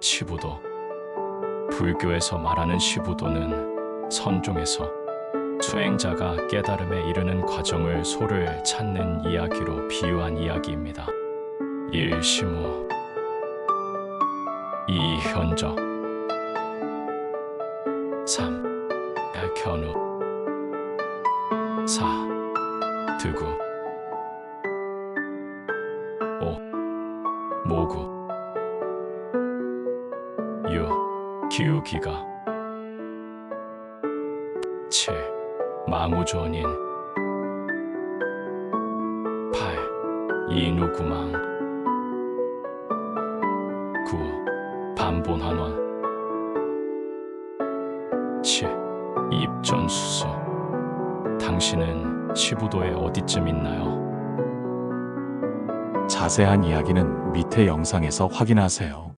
시부도 불교에서 말하는 시부도는 선종에서 수행자가 깨달음에 이르는 과정을 소를 찾는 이야기로 비유한 이야기입니다. 1. 시무 2. 현적 3. 견우 4. 드구 5. 모구 6. 기우기가 7. 망우전인 8. 이누구망 9. 반본환원 7. 입전수수 당신은 시부도에 어디쯤 있나요? 자세한 이야기는 밑에 영상에서 확인하세요.